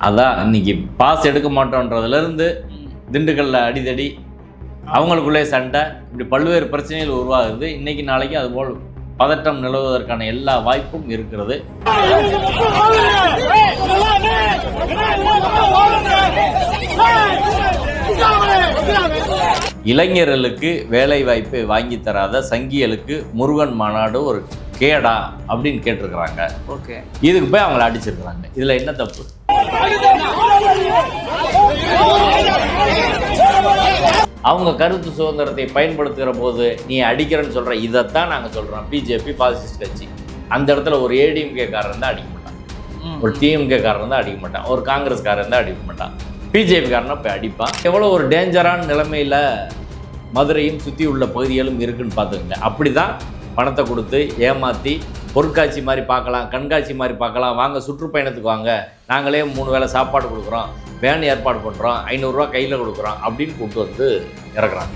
அதான் இன்னைக்கு பாஸ் எடுக்க மாட்டோன்றதுலேருந்து திண்டுக்கல்ல அடிதடி அவங்களுக்குள்ளே சண்டை இப்படி பல்வேறு பிரச்சனைகள் உருவாகுது. இன்னைக்கு நாளைக்கு அதுபோல் பதட்டம் நிலவுவதற்கான எல்லா வாய்ப்பும் இருக்கிறது. இளைஞர்களுக்கு வேலை வாய்ப்பை வாங்கி தராத சங்கிகளுக்கு முருகன் மாநாடு ஒரு கேடா அப்படின்னு கேட்டிருக்கிறாங்க. ஓகே. இதுக்கு போய் அவங்கள அடிச்சிருக்கிறாங்க. இதுல என்ன தப்பு? அவங்க கருத்து சுதந்திரத்தை பயன்படுத்துகிற போது நீ அடிக்கிறன்னு சொல்ற இதைத்தான் நாங்க சொல்றோம். பிஜேபி பாசிஸ்ட் கட்சி. அந்த இடத்துல ஒரு ஏடிஎம்கே காரன் தான் அடிக்க மாட்டான். ஒரு டிஎம்கே காரன் தான் அடிக்க மாட்டான். ஒரு காங்கிரஸ் காரன் தான் அடிக்க மாட்டான். பிஜேபி காரனை போய் அடிப்பான். எவ்வளோ ஒரு டேஞ்சரான நிலைமையில மதுரையும் சுற்றி உள்ள பகுதிகளும் இருக்குன்னு பார்த்துக்கங்க. அப்படி தான் பணத்தை கொடுத்து ஏமாற்றி பொருட்காட்சி மாதிரி பார்க்கலாம் கண்காட்சி மாதிரி பார்க்கலாம். வாங்க சுற்றுப்பயணத்துக்கு வாங்க. நாங்களே மூணு வேளை சாப்பாடு கொடுக்குறோம். வேன் ஏற்பாடு பண்ணுறோம் ஐநூறுரூவா கையில் கொடுக்குறோம் அப்படின்னு கூப்பிட்டு வந்து இறக்குறாங்க.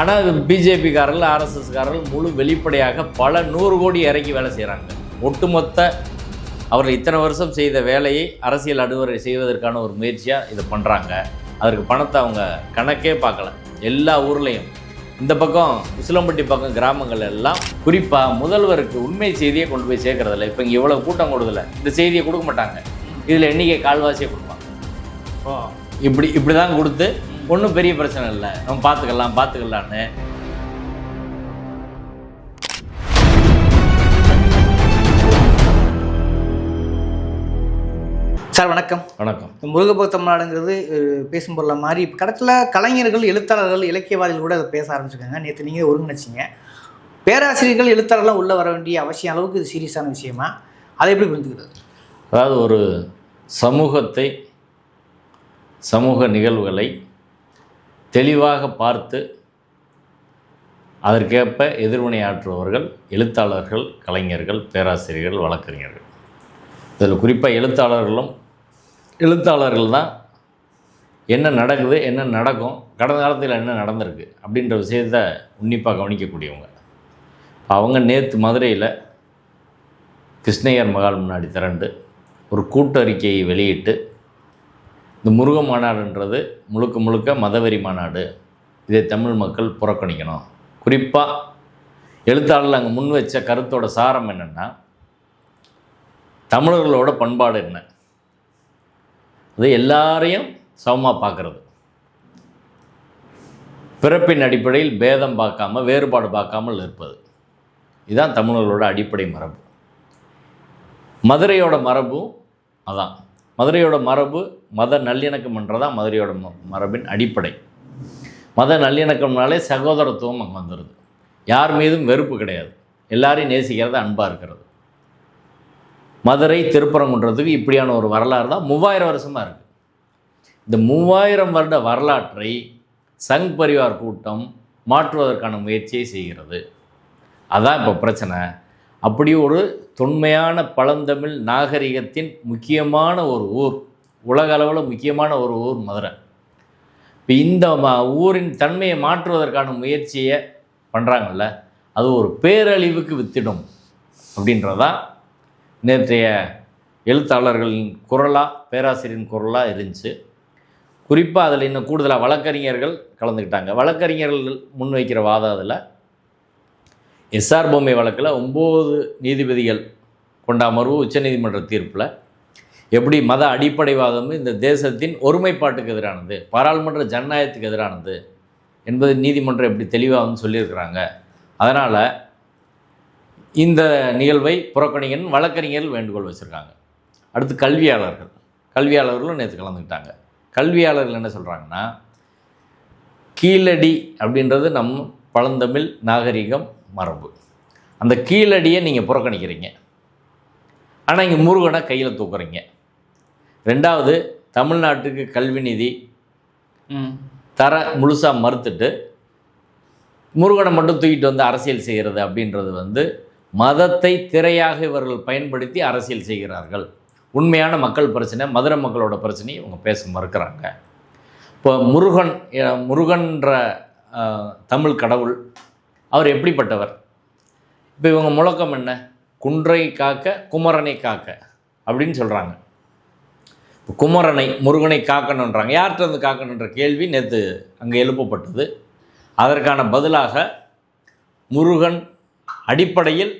ஆனால் பிஜேபிக்காரர்கள் ஆர்எஸ்எஸ்காரர்கள் முழு வெளிப்படையாக பல நூறு கோடி இறக்கி வேலை செய்கிறாங்க ஒட்டுமொத்த அவர்கள் இத்தனை வருஷம் செய்த வேலையை அரசியல் அடுவரை செய்வதற்கான ஒரு முயற்சியாக இதை பண்ணுறாங்க அதற்கு பணத்தை அவங்க கணக்கே பார்க்கல. எல்லா ஊர்லேயும் இந்த பக்கம் உசிலம்பட்டி பக்கம் கிராமங்கள் எல்லாம் குறிப்பாக முதல்வருக்கு உண்மை செய்தியை கொண்டு போய் சேர்க்கறதில்ல. இப்போ இங்கே இவ்வளோ கூட்டம் கொடுதல. இந்த செய்தியை கொடுக்க மாட்டாங்க. இதில் எண்ணிக்கை கால்வாசியை கொடுப்பாங்க. இப்படி இப்படி தான் கொடுத்து ஒன்றும் பெரிய பிரச்சனை இல்லை. நம்ம பார்த்துக்கலாம் பார்த்துக்கலான்னு சார் வணக்கம். வணக்கம். இந்த முருகபக்த தமிழ்நாடுங்கிறது பேசும் பொருளை மாதிரி இப்போ கடத்தில் கலைஞர்கள் எழுத்தாளர்கள் இலக்கியவாதிகள் கூட அதை பேச ஆரம்பிச்சிருக்காங்க. நேற்று நீங்கள் ஒருங்கிணைச்சிங்க. பேராசிரியர்கள் எழுத்தாளர்லாம் உள்ளே வர வேண்டிய அவசியம் அளவுக்கு இது சீரியஸான விஷயமா? அதை எப்படி புரிஞ்சுக்கிறது? அதாவது ஒரு சமூகத்தை சமூக நிகழ்வுகளை தெளிவாக பார்த்து அதற்கேற்ப எதிர்வினையாற்றுபவர்கள் எழுத்தாளர்கள் கலைஞர்கள் பேராசிரியர்கள் வழக்கறிஞர்கள். இதில் குறிப்பாக எழுத்தாளர்களும் எழுத்தாளர்கள் தான் என்ன நடக்குது என்ன நடக்கும் கடந்த காலத்தில் என்ன நடந்திருக்கு அப்படின்ற விஷயத்தை உன்னிப்பாக கவனிக்கக்கூடியவங்க. அவங்க நேற்று மதுரையில் கிருஷ்ணய்யர் மகால் முன்னாடி திரண்டு ஒரு கூட்டறிக்கையை வெளியிட்டு இந்த முருக மாநாடுன்றது முழுக்க முழுக்க மதவெறி மாநாடு. இதை தமிழ் மக்கள் புறக்கணிக்கணும். குறிப்பாக எழுத்தாளர்கள் அங்கே முன் வச்ச கருத்தோட சாரம் என்னென்னா தமிழர்களோட பண்பாடு என்ன? அது எல்லாரையும் சமமாக பார்க்குறது. பிறப்பின் அடிப்படையில் பேதம் பார்க்காம வேறுபாடு பார்க்காமல் இருப்பது இதுதான் தமிழர்களோட அடிப்படை மரபு. மதுரையோட மரபும் அதான். மதுரையோட மரபு மத நல்லிணக்கம் என்றதான் மதுரையோட ம- மரபின் அடிப்படை. மத நல்லிணக்கம்னாலே சகோதரத்துவம் அங்கே வந்துடுது யார் மீதும் வெறுப்பு கிடையாது. எல்லாரையும் நேசிக்கிறது அன்பாக இருக்கிறது. மதுரை திருப்பரங்குன்றதுக்கு இப்படியான ஒரு வரலாறு தான் மூவாயிரம் வருஷமாக இருக்குது இந்த மூவாயிரம் வருட வரலாற்றை சங் பரிவார் கூட்டம் மாற்றுவதற்கான முயற்சியை செய்கிறது. அதான் இப்போ பிரச்சனை. அப்படி ஒரு தொன்மையான பழந்தமிழ் நாகரிகத்தின் முக்கியமான ஒரு ஊர் உலக அளவில் முக்கியமான ஒரு ஊர் மதுரை. இப்போ இந்த ஊரின் தன்மையை மாற்றுவதற்கான முயற்சியை பண்ணுறாங்கல்ல அது ஒரு பேரழிவுக்கு வித்திடும் அப்படின்றதான் நேற்றைய எழுத்தாளர்களின் குரலாக பேராசிரியரின் குரலாக இருந்துச்சு. குறிப்பாக அதில் இன்னும் கூடுதலாக வழக்கறிஞர்கள் கலந்துக்கிட்டாங்க. வழக்கறிஞர்கள் முன்வைக்கிற வாதம் அதில். எஸ்ஆர் பொம்மை வழக்கில் ஒம்பது நீதிபதிகள் கொண்ட அமர்வு உச்சநீதிமன்ற தீர்ப்பில். எப்படி மத அடிப்படைவாதம் இந்த தேசத்தின் ஒருமைப்பாட்டுக்கு எதிரானது பாராளுமன்ற ஜனநாயகத்துக்கு எதிரானது என்பது நீதிமன்றம் எப்படி தெளிவாக சொல்லியிருக்கிறாங்க. அதனால் இந்த நிகழ்வை புறக்கணிங்கன்னு வழக்கறிஞர்கள் வேண்டுகோள் வச்சுருக்காங்க. அடுத்து கல்வியாளர்கள். கல்வியாளர்களும் நேற்று கலந்துக்கிட்டாங்க. கல்வியாளர்கள் என்ன சொல்கிறாங்கன்னா கீழடி அப்படின்றது நம் பழந்தமிழ் நாகரிகம் மரபு. அந்த கீழடியை நீங்கள் புறக்கணிக்கிறீங்க. ஆனால் இங்கே முருகனை கையில் தூக்குறீங்க. ரெண்டாவது தமிழ்நாட்டுக்கு கல்வி நிதி தர முழுசாக மறுத்துட்டு முருகனை மட்டும் தூக்கிட்டு வந்து அரசியல் செய்கிறது அப்படின்றது வந்து மதத்தை திரையாக இவர்கள் பயன்படுத்தி அரசியல் செய்கிறார்கள். உண்மையான மக்கள் பிரச்சனை மதுரை மக்களோட பிரச்சனையை இவங்க பேச மறுக்கிறாங்க. இப்போ முருகன் முருகன்ற தமிழ் கடவுள் அவர் எப்படிப்பட்டவர்? இப்போ இவங்க முழக்கம் என்ன? குன்றை காக்க குமரனை காக்க அப்படின்னு சொல்கிறாங்க இப்போ குமரனை முருகனை காக்கணுன்றாங்க யார்கிட்ட இருந்து காக்கணுன்ற கேள்வி நேற்று அங்கே எழுப்பப்பட்டது. அதற்கான பதிலாக முருகன் அடிப்படையில்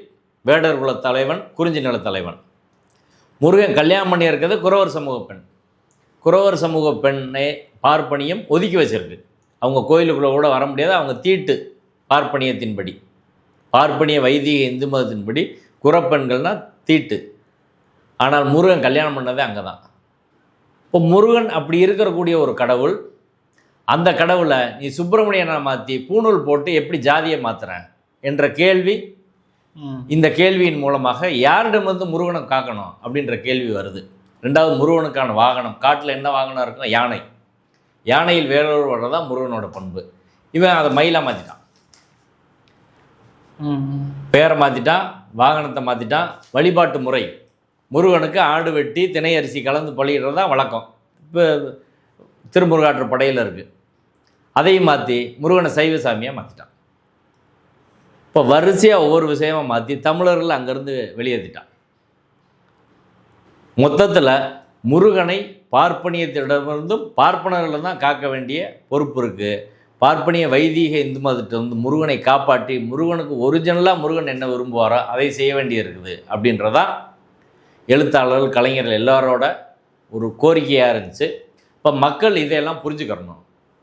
வேடர் குல தலைவன் குறிஞ்சி நில தலைவன். முருகன் கல்யாணம் பண்ணி இருக்கிறது குறவர் சமூக பெண். குறவர் சமூக பெண்ணை பார்ப்பனியம் ஒதுக்கி வச்சிருக்கு. அவங்க கோயிலுக்குள்ளே கூட வர முடியாது அவங்க தீட்டு பார்ப்பனியத்தின்படி. பார்ப்பனிய வைதிக இந்து மதத்தின்படி குறப்பெண்கள்னால் தீட்டு. ஆனால் முருகன் கல்யாணம் பண்ணதே அங்கே தான் இப்போ முருகன் அப்படி இருக்கக்கூடிய ஒரு கடவுள் அந்த கடவுளை நீ சுப்பிரமணியனை மாற்றி பூணூல் போட்டு எப்படி ஜாதியை மாற்றுறேன் என்ற கேள்வி இந்த கேள்வியின் மூலமாக யாரிடமிருந்து முருகனை காக்கணும் அப்படின்ற கேள்வி வருது. ரெண்டாவது முருகனுக்கான வாகனம். காட்டில் என்ன வாகனம் இருக்குன்னா யானை. யானையில் வேறொரு வர்றதான் முருகனோட பண்பு. இவன் அதை மயிலாக மாற்றிட்டான். பேரை மாற்றிட்டான் வாகனத்தை மாற்றிட்டான் வழிபாட்டு முறை. முருகனுக்கு ஆடு வெட்டி தினை அரிசி கலந்து பலியிடுறது தான் வழக்கம். இப்போ திருமுருகாற்று படையில் இருக்குது அதையும் மாற்றி முருகனை சைவ சாமியாக மாற்றிட்டான் இப்போ வரிசையாக ஒவ்வொரு விஷயமா மாற்றி தமிழர்கள் அங்கேருந்து வெளியேற்றிட்டான் மொத்தத்தில் முருகனை பார்ப்பனியத்திடமிருந்தும் பார்ப்பனர்கள் தான் காக்க வேண்டிய பொறுப்பு இருக்குது பார்ப்பனிய வைதீக இந்து மதத்தை வந்து முருகனை காப்பாற்றி முருகனுக்கு ஒரிஜினலாக முருகன் என்ன விரும்புவாரோ அதை செய்ய வேண்டியது இருக்குது அப்படின்றதான் எழுத்தாளர்கள் கலைஞர்கள் எல்லாரோட ஒரு கோரிக்கையாக இருந்துச்சு. இப்போ மக்கள் இதையெல்லாம் புரிஞ்சுக்கிறணும்.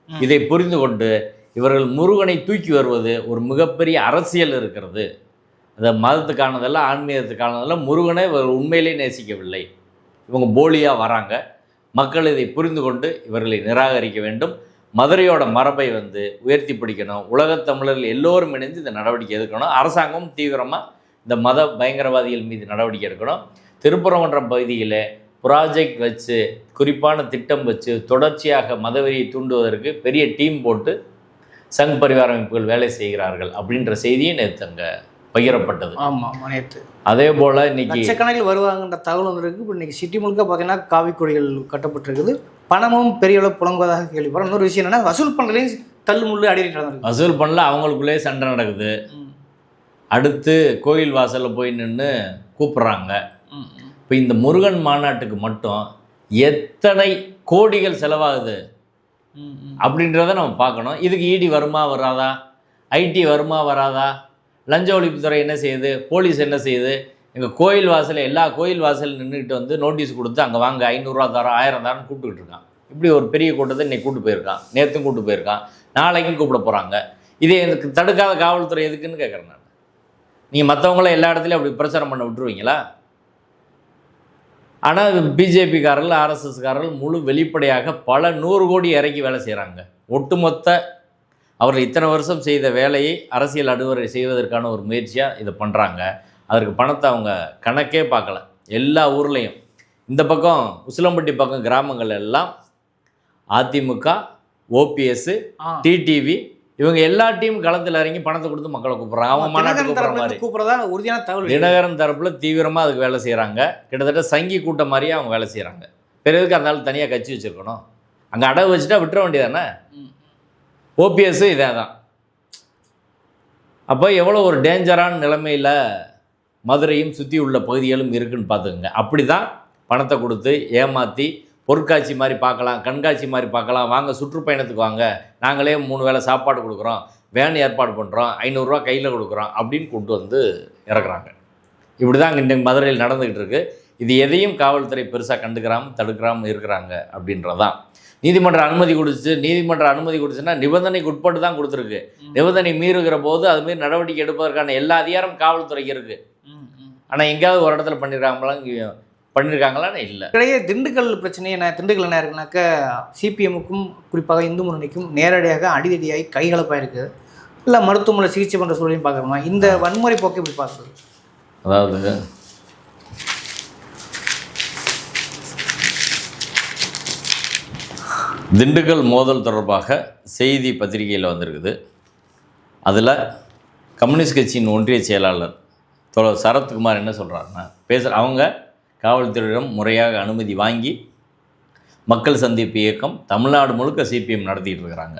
இதை புரிந்து கொண்டு இவர்கள் முருகனை தூக்கி வருவது ஒரு மிகப்பெரிய அரசியல் இருக்கிறது. அந்த மதத்துக்கானதெல்லாம் ஆன்மீகத்துக்கானதெல்லாம் முருகனை இவர் உண்மையிலே நேசிக்கவில்லை. இவங்க போலியாக வராங்க. மக்கள் இதை புரிந்து கொண்டு இவர்களை நிராகரிக்க வேண்டும். மதுரையோட மரபை வந்து உயர்த்தி பிடிக்கணும். உலகத் தமிழர்கள் எல்லோரும் இணைந்து இந்த நடவடிக்கை எடுக்கணும். அரசாங்கமும் தீவிரமாக இந்த மத பயங்கரவாதிகள் மீது நடவடிக்கை எடுக்கணும். திருப்பரங்குன்றம் பகுதியில் ப்ராஜெக்ட் வச்சு குறிப்பான திட்டம் வச்சு தொடர்ச்சியாக மதவெறியை தூண்டுவதற்கு பெரிய டீம் போட்டு சங் பரிவார அமைப்புகள் வேலை செய்கிறார்கள் அப்படின்ற செய்தியும் நேற்று அங்கே பகிரப்பட்டது. ஆமா ஆமா நேற்று அதே போல் இன்னைக்கு லட்சக்கணக்கில் வருவாங்கன்ற தகவல் வந்திருக்கு இப்போ இன்னைக்கு சிட்டி முழுக்க பார்த்தீங்கன்னா காவி கொடிகள் கட்டப்பட்டிருக்குது. பணமும் பெரிய அளவு புழங்குவதாக கேள்விப்படுறோம் இன்னொரு விஷயம் என்னன்னா வசூல் பண்ணுறதையும் தள்ளு முள்ளு அடிக்கிட்டு நடந்திருக்கு வசூல் பண்ணல அவங்களுக்குள்ளே சண்டை நடக்குது. அடுத்து கோயில் வாசலில் போய் நின்று கூப்பிட்றாங்க. இப்போ இந்த முருகன் மாநாட்டுக்கு மட்டும் எத்தனை கோடிகள் செலவாகுது. அப்படின்றத நம்ம பார்க்கணும். இதுக்கு இடி வருமா வராதா? ஐடி வருமா வராதா? லஞ்ச ஒழிப்புத்துறை என்ன செய்யுது? போலீஸ் என்ன செய்யுது? எங்கள் கோயில் வாசலில் எல்லா கோயில் வாசல் நின்றுக்கிட்டு வந்து நோட்டீஸ் கொடுத்து அங்கே வாங்க ஐநூறுரூவா தரோம் ஆயிரம் தரோன்னு கூப்பிட்டுக்கிட்டு இருக்கான். இப்படி ஒரு பெரிய கூட்டத்தை இன்னைக்கு கூட்டு போயிருக்கான். நேற்றும் கூட்டு போயிருக்கான். நாளைக்கும் கூப்பிட போகிறாங்க இதே எனக்கு தடுக்காத காவல்துறை எதுக்குன்னு கேட்குறேன் நான். நீங்கள் மற்றவங்கள எல்லா இடத்துலையும் அப்படி பிரச்சாரம் பண்ண விட்டுருவீங்களா? ஆனால் பிஜேபிக்காரர்கள் ஆர்எஸ்எஸ்காரர்கள் முழு வெளிப்படையாக பல நூறு கோடி இறக்கி வேலை செய்கிறாங்க ஒட்டுமொத்த அவர்கள் இத்தனை வருஷம் செய்த வேலையை அரசியல் அடுவரை செய்வதற்கான ஒரு முயற்சியாக இதை பண்ணுறாங்க அதற்கு பணத்தை அவங்க கணக்கே பார்க்கல. எல்லா ஊர்லேயும். இந்த பக்கம் உசிலம்பட்டி பக்கம் கிராமங்கள் எல்லாம் அதிமுக ஓபிஎஸ் ஆ. டிடிவி இவங்க எல்லா டீம் களத்தில் இறங்கி பணத்தை கொடுத்து மக்களை கூப்பிட்றாங்க. அவங்க மாநாட்டு தினகரன் கூப்பிட்ற மாதிரி. கூப்பிடுறதா உறுதியான தகவல் தினகரன் தரப்பில் தீவிரமாக அதுக்கு வேலை செய்கிறாங்க கிட்டத்தட்ட சங்கி கூட்டம் மாதிரியே அவங்க வேலை செய்கிறாங்க பிறகுக்கு அந்த ஆள் தனியாக கட்சி வச்சுருக்கணும்? அங்கே அடகு வச்சுட்டா விட்டுற வேண்டியதானே ம். ஓபிஎஸ் இதே தான். அப்போ எவ்வளோ ஒரு டேஞ்சரான நிலைமையில் மதுரையும் சுற்றி உள்ள பகுதிகளும் இருக்குன்னு பார்த்துக்கோங்க. அப்படி தான் பணத்தை கொடுத்து ஏமாற்றி பொருட்காட்சி மாதிரி பார்க்கலாம் கண்காட்சி மாதிரி பார்க்கலாம். வாங்க சுற்றுப்பயணத்துக்கு வாங்க. நாங்களே மூணு வேளை சாப்பாடு கொடுக்குறோம். வேன் ஏற்பாடு பண்ணுறோம் ஐநூறுரூவா கையில் கொடுக்குறோம் அப்படின்னு கொண்டு வந்து இறக்குறாங்க. இப்படி தான் இங்கே மதுரையில் நடந்துக்கிட்டு இருக்கு. இது எதையும் காவல்துறை பெருசாக கண்டுக்கிறாம தடுக்கிறாம இருக்கிறாங்க அப்படின்றதான். நீதிமன்ற அனுமதி கொடுத்து நீதிமன்ற அனுமதி கொடுத்துன்னா நிபந்தனைக்கு உட்பட்டு தான் கொடுத்துருக்கு. நிபந்தனை மீறுகிற போது அதுமாரி நடவடிக்கை எடுப்பதற்கான எல்லா அதிகாரம் காவல்துறைக்கு இருக்குது. ஆனால் எங்கேயாவது ஒரு இடத்துல இங்கே பண்ணியிருக்காங்களான்னு இல்லை. இடையே திண்டுக்கல் பிரச்சனை என்ன திண்டுக்கல் என்ன இருக்குனாக்க சிபிஎம்முக்கும் குறிப்பாக இந்து முன்னணிக்கும் நேரடியாக அடிதடியாகி கைகலப்பாக இருக்குது இல்லை மருத்துவமனை சிகிச்சை பண்ணுற சூழலையும் பார்க்குறோமா இந்த வன்முறை போக்கை இப்படி பார்க்குறது? அதாவது திண்டுக்கல் மோதல் தொடர்பாக செய்தி பத்திரிகையில் வந்திருக்குது. அதில் கம்யூனிஸ்ட் கட்சியின் ஒன்றிய செயலாளர் தோழர் சரத்குமார் என்ன சொல்கிறாருன்னா பேசுகிற அவங்க காவல்துறையிடம் முறையாக அனுமதி வாங்கி மக்கள் சந்திப்பு இயக்கம் தமிழ்நாடு முழுக்க சிபிஎம் நடத்திட்டு இருக்கிறாங்க.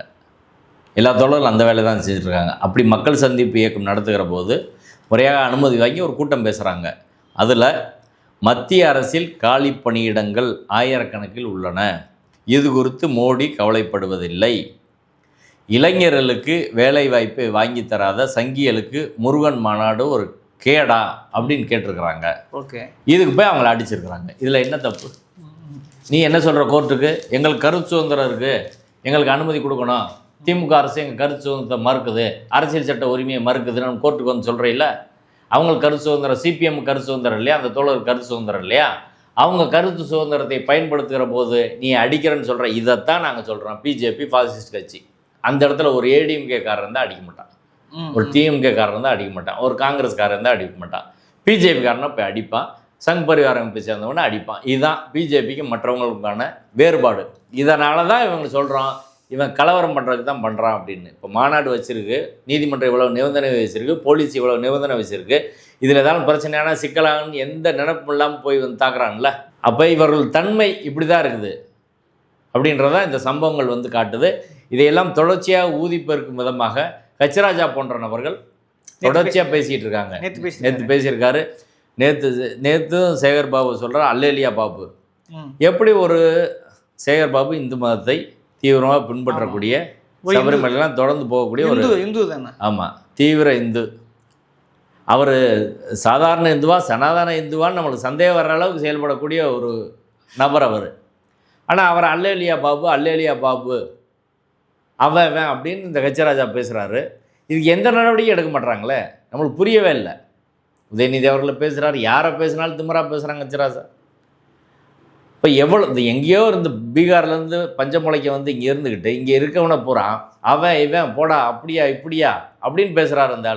எல்லா தோழர்களும் அந்த வேலை தான் செஞ்சிட்டுருக்காங்க அப்படி மக்கள் சந்திப்பு இயக்கம் நடத்துகிற போது முறையாக அனுமதி வாங்கி ஒரு கூட்டம் பேசுகிறாங்க அதில் மத்திய அரசில் காலி பணியிடங்கள் ஆயிரக்கணக்கில் உள்ளன. இது குறித்து மோடி கவலைப்படுவதில்லை. இளைஞர்களுக்கு வேலைவாய்ப்பை வாங்கி தராத சங்கிகளுக்கு முருகன் மாநாடு ஒரு கேடா அப்படின்னு கேட்டிருக்கிறாங்க. ஓகே. இதுக்கு போய் அவங்கள அடிச்சிருக்கிறாங்க. இதில் என்ன தப்பு? நீ என்ன சொல்கிற கோர்ட்டுக்கு? எங்களுக்கு கருத்து சுதந்திரம் இருக்குது எங்களுக்கு அனுமதி கொடுக்கணும். திமுக அரசு எங்கள் கருத்து சுதந்திரத்தை மறுக்குது. அரசியல் சட்ட உரிமையை மறுக்குதுன்னு நம்ம கோர்ட்டுக்கு வந்து சொல்கிறீல்ல அவங்களுக்கு கருத்து சுதந்திரம் சிபிஎம் கருத்து சுதந்திரம் இல்லையா? அந்த தோழர் கருத்து சுதந்திரம் இல்லையா? அவங்க கருத்து சுதந்திரத்தை பயன்படுத்துகிற போது நீ அடிக்கிறேன்னு சொல்கிற இதைத்தான் நாங்கள் சொல்கிறோம் பிஜேபி பாசிஸ்ட் கட்சி. அந்த இடத்துல ஒரு ஏடிஎம்கே காரன் தான் அடிக்க மாட்டான். ஒரு டிஎம்கே காரன் தான் அடிக்க மாட்டான். ஒரு காங்கிரஸ்காரன் தான் அடிக்க மாட்டான். பிஜேபி காரனை போய் அடிப்பான். சங் பரிவார அமைப்பை சேர்ந்தவனை அடிப்பான். இதுதான் பிஜேபிக்கு மற்றவங்களுக்கான வேறுபாடு. இதனால தான் இவங்க சொல்கிறோம் இவன் கலவரம் பண்ணுறதுக்கு தான் பண்ணுறான் அப்படின்னு. இப்போ மாநாடு வச்சிருக்கு நீதிமன்றம் இவ்வளோ நிபந்தனை வச்சிருக்கு போலீஸ் இவ்வளோ நிபந்தனை வச்சிருக்கு. இதில் ஏதாவது பிரச்சனையான சிக்கலான்னு எந்த நினைப்பும் இல்லாமல் போய் வந்து தாக்குறான்ல அப்போ இவர்கள் தன்மை இப்படி தான் இருக்குது. அப்படின்றதான் இந்த சம்பவங்கள் வந்து காட்டுது. இதையெல்லாம் தொடர்ச்சியாக ஊதி பெருக்கும் விதமாக கச்சராஜா போன்ற நபர்கள் தொடர்ச்சியாக பேசிகிட்டு இருக்காங்க நேற்று பேசி நேற்று பேசியிருக்காரு. நேற்று நேற்றும் சேகர் பாபு சொல்கிறார் அல்லேலியா பாபு. எப்படி ஒரு சேகர் பாபு இந்து மதத்தை தீவிரமாக பின்பற்றக்கூடிய சபரிமலைலாம் தொடர்ந்து போகக்கூடிய ஒரு இந்து இந்து தானே? ஆமாம் தீவிர இந்து. அவர் சாதாரண இந்துவா சனாதன இந்துவான்னு நம்மளுக்கு சந்தேகம் வர்ற அளவுக்கு செயல்படக்கூடிய ஒரு நபர் அவர். ஆனால் அவர் அல்லேலியா பாபு அல்லேலியா பாபு அவன் அவன் அப்படின்னு இந்த கச்சராஜா பேசுகிறாரு இதுக்கு எந்த நடவடிக்கையும் எடுக்க மாட்றாங்களே? நம்மளுக்கு புரியவே இல்லை. உதயநிதி அவர்கள் பேசுகிறாரு யாரை பேசினாலும் திமராக பேசுகிறாங்க கச்சராஜா இப்போ எவ்வளோ இந்த எங்கேயோ இருந்து பீகார்லேருந்து பஞ்சமுளைக்கு வந்து இங்கே இருந்துக்கிட்டு இங்கே இருக்கவனை போகிறான் அவன் இவன் போடா அப்படியா இப்படியா அப்படின்னு பேசுகிறாரு அந்த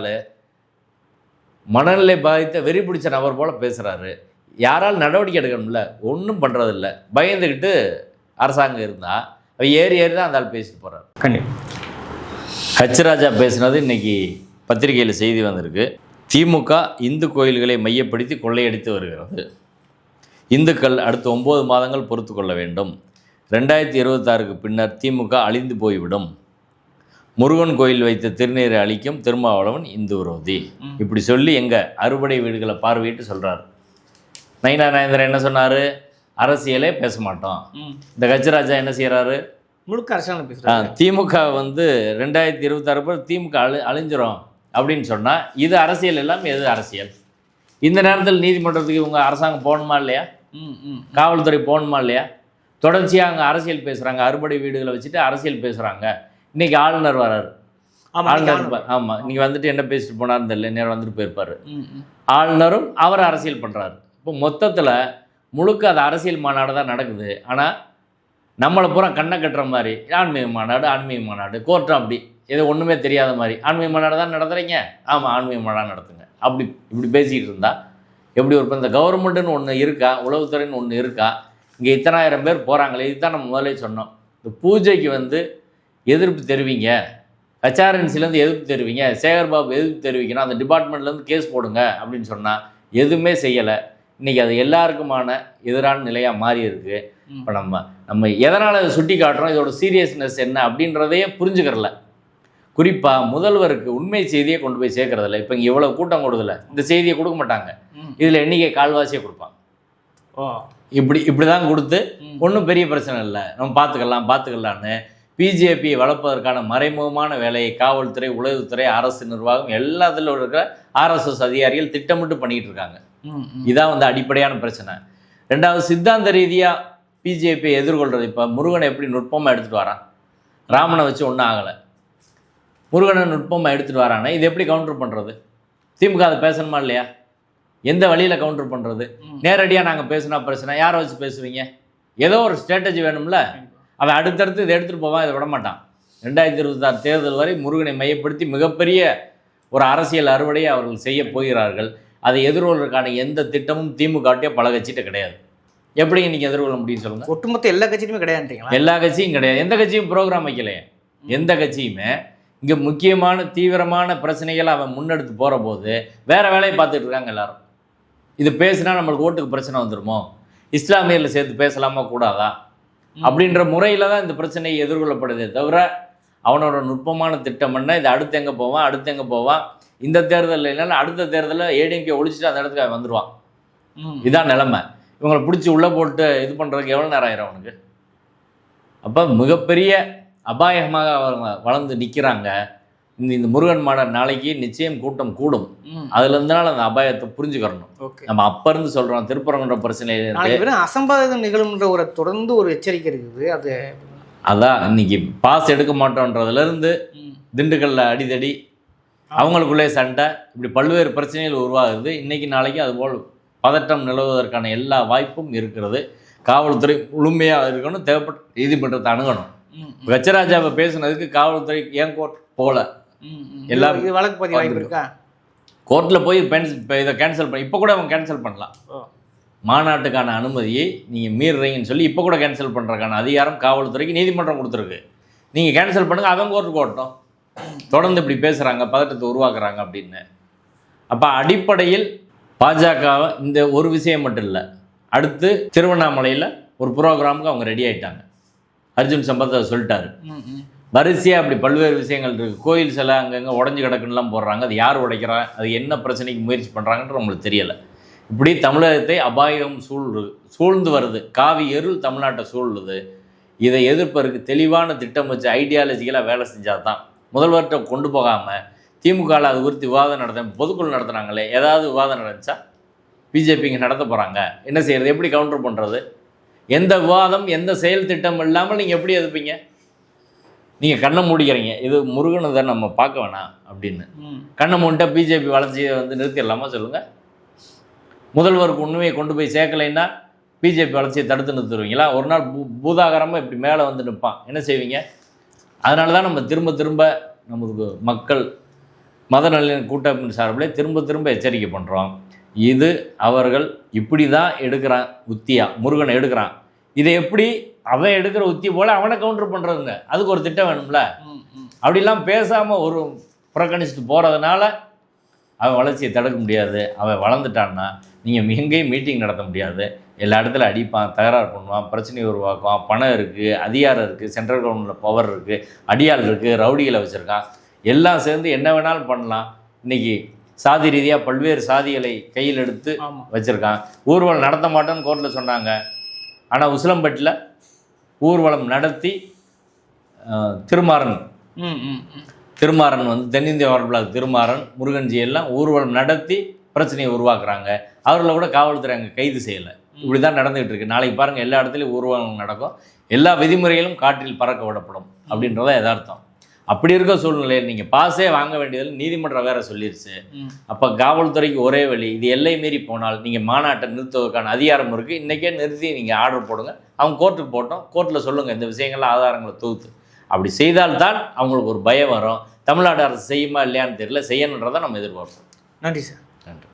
மனநிலை பாதித்த வெறி பிடிச்ச நபர் போல் பேசுகிறாரு யாரால் நடவடிக்கை எடுக்கணும்ல? ஒன்றும் பண்ணுறதில்ல பயந்துக்கிட்டு அரசாங்கம் இருந்தால் ஏறி ஏறி தான் அந்த ஆள் பேசிட்டு போகிறார் கண்டிப்பாக ஹச்ராஜா பேசினது இன்னைக்கு பத்திரிகையில் செய்தி வந்திருக்கு. திமுக இந்து கோயில்களை மையப்படுத்தி கொள்ளையடித்து வருகிறது. இந்துக்கள் அடுத்த ஒம்பது மாதங்கள் பொறுத்து கொள்ள வேண்டும். ரெண்டாயிரத்தி இருபத்தாறுக்கு பின்னர் திமுக அழிந்து போய்விடும். முருகன் கோயில் வைத்த திருநீரை அழிக்கும் திருமாவளவன் இந்து விரோதி. இப்படி சொல்லி எங்கள் அறுபடை வீடுகளை பார்வையிட்டு சொல்கிறார் நயினா நயந்திரன் என்ன சொன்னார்? அரசியலே பேச மாட்டோம். இந்த கஜராஜா என்ன செய்கிறாரு முழுக்க அரசாங்கம் பேசுகிறாங்க திமுக வந்து ரெண்டாயிரத்தி இருபத்தாறு பேர் திமுக அழி அழிஞ்சிரும் அப்படின்னு சொன்னால் இது அரசியல் எல்லாம் எது அரசியல்? இந்த நேரத்தில் நீதிமன்றத்துக்கு இவங்க அரசாங்கம் போகணுமா இல்லையா? காவல்துறை போகணுமா இல்லையா? தொடர்ச்சியாக அங்கே அரசியல் பேசுகிறாங்க அறுபடை வீடுகளை வச்சுட்டு அரசியல் பேசுகிறாங்க இன்னைக்கு ஆளுநர் வராரு. ஆளுநர் ஆமாம் நீங்கள் வந்துட்டு என்ன பேசிட்டு போனார்னு தெரியல. நேரம் வந்துட்டு போயிருப்பாரு. ஆளுநரும் அவர் அரசியல் பண்ணுறாரு இப்போ மொத்தத்தில் முழுக்க அது அரசியல் மாநாடு தான் நடக்குது. ஆனால் நம்மளை பூரா கண்ணை கட்டுற மாதிரி ஆன்மீக மாநாடு ஆன்மீக மாநாடு கோர்ட்டும் அப்படி ஏதோ ஒன்றுமே தெரியாத மாதிரி ஆன்மீக மாநாடு தான் நடத்துகிறீங்க ஆமாம் ஆன்மீக மாநாடு நடத்துங்க. அப்படி இப்படி பேசிக்கிட்டு இருந்தால் எப்படி ஒரு இந்த கவர்மெண்ட்டுன்னு ஒன்று இருக்கா உளவுத்துறைன்னு ஒன்று இருக்கா இங்கே இத்தனாயிரம் பேர் போகிறாங்களே இதுதான் நம்ம முதலே சொன்னோம். இந்த பூஜைக்கு வந்து எதிர்ப்பு தெரிவிங்க. ஹெச்ஆர்என்சிலேருந்து எதிர்ப்பு தெரிவிங்க. சேகர்பாபு எதிர்ப்பு தெரிவிக்கணும். அந்த டிபார்ட்மெண்ட்லேருந்து கேஸ் போடுங்க அப்படின்னு சொன்னால் எதுவுமே செய்யலை. இன்றைக்கி அது எல்லாருக்குமான எதிரான நிலையாக மாறி இருக்குது. இப்போ நம்ம நம்ம எதனால் அதை சுட்டி காட்டுறோம்? இதோட சீரியஸ்னஸ் என்ன அப்படின்றதையே புரிஞ்சுக்கிறல குறிப்பாக முதல்வருக்கு உண்மை செய்தியை கொண்டு போய் சேர்க்கறதில்ல. இப்போ இங்கே இவ்வளோ கூட்டம் கொடுதில்ல. இந்த செய்தியை கொடுக்க மாட்டாங்க. இதில் எண்ணிக்கை கால்வாசியை கொடுப்பாங்க. ஓ. இப்படி இப்படி தான் கொடுத்து. ஒன்றும் பெரிய பிரச்சனை இல்லை. நம்ம பார்த்துக்கலாம் பார்த்துக்கலான்னு பிஜேபியை வளர்ப்பதற்கான மறைமுகமான வேலையை காவல்துறை உளவுத்துறை அரசு நிர்வாகம் எல்லாத்துல இருக்கிற ஆர்எஸ்எஸ் அதிகாரிகள் திட்டமிட்டு பண்ணிக்கிட்டு இருக்காங்க. இதான் வந்து அடிப்படையான பிரச்சனை. ரெண்டாவது சித்தாந்த ரீதியாக பிஜேபியை எதிர்கொள்கிறது இப்போ முருகனை எப்படி நுட்பமாக எடுத்துகிட்டு வரான்? ராமனை வச்சு ஒன்றும் ஆகலை. முருகனை நுட்பமாக எடுத்துகிட்டு வரானே? இது எப்படி கவுண்டர் பண்ணுறது திமுக அதை பேசணுமா இல்லையா? எந்த வழியில் கவுண்டர் பண்ணுறது. நேரடியாக நாங்கள் பேசினா பிரச்சனை. யாரை வச்சு பேசுவீங்க? ஏதோ ஒரு ஸ்ட்ராட்டஜி வேணும்ல? அவன் அடுத்தடுத்து இதை எடுத்துகிட்டு போவான் இதை விட மாட்டான். ரெண்டாயிரத்தி இருபத்தாறு தேர்தல் வரை முருகனை மையப்படுத்தி மிகப்பெரிய ஒரு அரசியல் அறுவடையை அவர்கள் செய்ய போகிறார்கள். அதை எதிர்கொள்வதற்கான எந்த திட்டமும் திமுகட்டே பல கட்சிகிட்ட கிடையாது. எப்படிங்க நீங்கள் எதிர்கொள்ள முடியும் சொல்லுங்கள் ஒட்டுமொத்த எல்லா கட்சியுமே கிடையாதுன்றீங்களா? எல்லா கட்சியும் கிடையாது. எந்த கட்சியும் ப்ரோக்ராம் வைக்கலையே. எந்த கட்சியுமே. இங்கே முக்கியமான தீவிரமான பிரச்சனைகளை அவன் முன்னெடுத்து போகிற போது வேற வேலையை பார்த்துட்டு இருக்காங்க எல்லாரும். இது பேசினா நம்மளுக்கு ஓட்டுக்கு பிரச்சனை வந்துருமோ? இஸ்லாமியரில் சேர்த்து பேசலாமா கூடாதா? அப்படின்ற முறையில் தான் இந்த பிரச்சனை எதிர்கொள்ளப்படுதே தவிர அவனோட நுட்பமான திட்டம் என்ன? இது அடுத்து எங்கே போவான்? அடுத்து எங்கே போவான்? இந்த தேர்தலில் இல்லைன்னா அடுத்த தேர்தலில் ஏடிஎம்கே ஒழிச்சிட்டு அந்த இடத்துக்கு அவன் வந்துடுவான். இதான் நிலைமை. இவங்களை பிடிச்சி உள்ளே போட்டு இது பண்ணுறதுக்கு எவ்வளோ நேரம் ஆயிரும் அவனுக்கு? அப்போ மிகப்பெரிய அபாயமாக அவங்க வளர்ந்து நிற்கிறாங்க இந்த இந்த முருகன் மாட நாளைக்கு நிச்சயம் கூட்டம் கூடும். அதுல இருந்தனால அந்த அபாயத்தை புரிஞ்சுக்கிறணும். ஓகே. நம்ம அப்ப இருந்து சொல்றோம் திருப்பரங்குன்ற வெறும் அசம்பாவிதம் நிகழும்ன்ற ஒரு தொடர்ந்து ஒரு எச்சரிக்கை இருக்குது. அது அதான் இன்னைக்கு பாஸ் எடுக்க மாட்டோன்றதுல இருந்து ம். திண்டுக்கல்ல அடிதடி அவங்களுக்குள்ளே சண்டை இப்படி பல்வேறு பிரச்சனைகள் உருவாகுது இன்னைக்கு நாளைக்கு அதுபோல் பதட்டம் நிலவுவதற்கான எல்லா வாய்ப்பும் இருக்கிறது காவல்துறை முழுமையாக இருக்கணும் தேவைப்பட்ட நீதிமன்றத்தை அணுகணும். கச்சராஜாவை பேசுனதுக்கு காவல்துறை ஏன் கோர்ட் போகல. எல்லாம் வழக்கு பதிவு கோர்ட்டில் போய் பென்ஸ் இதை கேன்சல் பண்ணி இப்போ கூட அவங்க கேன்சல் பண்ணலாம். மாநாட்டுக்கான அனுமதியை நீங்கள் மீறுறீங்கன்னு சொல்லி இப்போ கூட கேன்சல் பண்ணுறதுக்கான அதிகாரம் காவல்துறைக்கு நீதிமன்றம் கொடுத்துருக்கு. நீங்கள் கேன்சல் பண்ணுங்கள் அவன் கோர்ட்டுக்கு ஓட்டணும் தொடர்ந்து இப்படி பேசுகிறாங்க பதட்டத்தை உருவாக்குறாங்க அப்படின்னு. அப்போ அடிப்படையில் பாஜகவை இந்த ஒரு விஷயம் மட்டும் இல்லை அடுத்து திருவண்ணாமலையில் ஒரு ப்ரோக்ராமுக்கு அவங்க ரெடி ஆயிட்டாங்க. அர்ஜுன் சம்பத் அதை சொல்லிட்டாரு. வரிசையாக அப்படி பல்வேறு விஷயங்கள் இருக்குது கோயில் சிலை அங்கங்கே உடஞ்சி கிடக்குன்னுலாம் போடுறாங்க. அது யார் உடைக்கிறா? அது என்ன பிரச்சனைக்கு முயற்சி பண்ணுறாங்கன்ற நம்மளுக்கு தெரியலை. இப்படி தமிழகத்தை அபாயம் சூழ் சூழ்ந்து வருது. காவி எருள் தமிழ்நாட்டை சூழ்லுது இதை எதிர்ப்பதற்கு தெளிவான திட்டம் வச்சு ஐடியாலஜிக்கலாக வேலை செஞ்சால் தான் முதல்வர்கிட்ட கொண்டு போகாமல் திமுகவில் அது குறித்து விவாதம் நடத்த பொதுக்குழு நடத்துனாங்களே ஏதாவது விவாதம் நடந்துச்சா? பிஜேபி இங்கே நடத்த போகிறாங்க என்ன செய்யறது? எப்படி கவுண்டர் பண்ணுறது எந்த விவாதம் எந்த செயல் திட்டம் இல்லாமல் நீங்கள் எப்படி எதிர்ப்பீங்க? நீங்கள் கண்ணை மூடிக்கிறீங்க. இது முருகனை தான் நம்ம பார்க்க வேணாம் அப்படின்னு. கண்ணை மூடிட்டா பிஜேபி வளர்ச்சியை வந்து நிறுத்திடலாமா? சொல்லுங்கள் முதல்வருக்கு உண்மையை கொண்டு போய் சேர்க்கலைன்னா பிஜேபி வளர்ச்சியை தடுத்து நிறுத்துருவீங்களா ஒரு நாள் பூ பூதாகரமாக இப்படி மேலே வந்து நிற்பான். என்ன செய்வீங்க? அதனால தான் நம்ம திரும்ப திரும்ப நமக்கு மக்கள் மத நல்லிணக்க கூட்டமைப்பின் சார்பில் திரும்ப திரும்ப எச்சரிக்கை பண்ணுறோம் இது அவர்கள் இப்படி தான் எடுக்கிறான் உத்தியா முருகனை எடுக்கிறான். இதை எப்படி அவன் எடுக்கிற உத்தி போல் அவனை கவுண்டர் பண்ணுறதுங்க அதுக்கு ஒரு திட்டம் வேணும்ல. அப்படிலாம் பேசாமல் ஒரு புறக்கணிச்சுட்டு போகிறதுனால அவன் வளர்ச்சியை தடுக்க முடியாது. அவன் வளர்ந்துட்டான்னா நீங்கள் எங்கேயும் மீட்டிங் நடத்த முடியாது. எல்லா இடத்துல அடிப்பான் தகராறு பண்ணுவான் பிரச்சனையை உருவாக்குவான் பணம் இருக்குது அதிகாரம் இருக்குது சென்ட்ரல் கவர்மெண்ட்டில் பவர் இருக்குது அடியாள் இருக்குது ரவுடிகளை வச்சுருக்கான். எல்லாம் சேர்ந்து என்ன வேணாலும் பண்ணலாம். இன்னைக்கு சாதி ரீதியாக பல்வேறு சாதிகளை கையில் எடுத்து வச்சுருக்கான். ஊர்வலம் நடத்த மாட்டோன்னு கோர்ட்டில் சொன்னாங்க. ஆனால் உசிலம்பட்டில் ஊர்வலம் நடத்தி திருமாறன். திருமாறன் வந்து தென்னிந்திய வரலாறு திருமாறன் முருகன்ஜி எல்லாம் ஊர்வலம் நடத்தி பிரச்சனையை உருவாக்குறாங்க. அவர்களை கூட காவல்துறை அங்கே கைது செய்யலை. இப்படி தான் நடந்துகிட்டு இருக்கு. நாளைக்கு பாருங்கள் எல்லா இடத்துலையும் ஊர்வலம் நடக்கும். எல்லா விதிமுறைகளும் காற்றில் பறக்க விடப்படும் அப்படின்றத யதார்த்தம். அப்படி இருக்க சூழ்நிலையில் நீங்கள் பாஸே வாங்க வேண்டியதில் நீதிமன்றம் வேற சொல்லிருச்சு. அப்போ காவல்துறைக்கு ஒரே வழி இது எல்லை மீறி போனால் நீங்கள் மாநாட்டை நிறுத்துவதற்கான அதிகாரம் இருக்குது இன்றைக்கே நிறுத்தி நீங்கள் ஆர்டர் போடுங்க. அவங்க கோர்ட்டுக்கு போட்டோம். கோர்ட்டில் சொல்லுங்கள் இந்த விஷயங்கள்லாம் ஆதாரங்களை தொகுத்து அப்படி செய்தால்தான் அவங்களுக்கு ஒரு பயம் வரும். தமிழ்நாடு அரசு செய்யுமா இல்லையான்னு தெரியல செய்யணுன்றதை நம்ம எதிர்பார்ப்போம். நன்றி சார்.